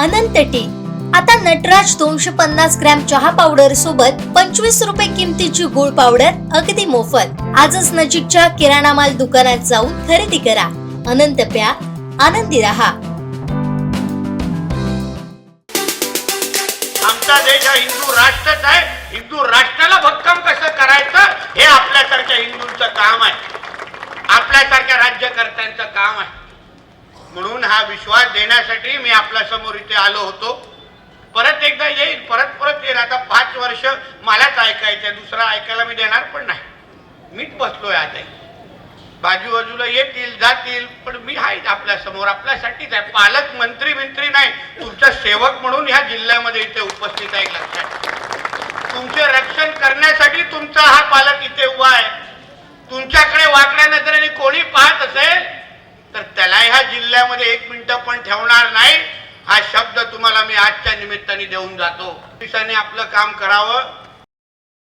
अनंत T. आता नटराज दोनशे पन्नास ग्रॅम चहा पावडर सोबत पंचवीस रुपये किमतीची गुळ पावडर अगदी मोफत. आजच नजीकच्या किराणा माल दुकानात जाऊन खरेदी करा. अनंत प्या. आनंदी रहा. आमचा देश हा हिंदू राष्ट्रच आहे. हिंदू राष्ट्राला भक्कम कसं करायचं हे आपल्यासारख्या हिंदूंचं काम आहे. आपल्यासारख्या राज्यकर्त्यांचं काम आहे. म्हणून हा विश्वास देण्यासाठी मी आपल्यासमोर इथे आलो होतो. परत एकदा येईल परत परत येईल. आता पाच वर्ष मलाच ऐकायचं दुसरा ऐकायला मी देणार पण नाही. मीच बसलोय आता बाजूबाजूला येतील जातील पण मी आहे आपल्यासमोर. आपल्यासाठीच आहे. पालक मंत्री मंत्री नाही. तुमचा सेवक म्हणून ह्या जिल्ह्यामध्ये इथे उपस्थित आहे. लक्षात तुमचे रक्षण करण्यासाठी तुमचा हा पालक इथे उभा आहे. जिल्ह्यामध्ये एक मिनिट पण ठेवणार नाही. हा शब्द तुम्हाला मी आजच्या निमित्ताने देऊन जातो. पोलिसांनी आपलं काम करावं.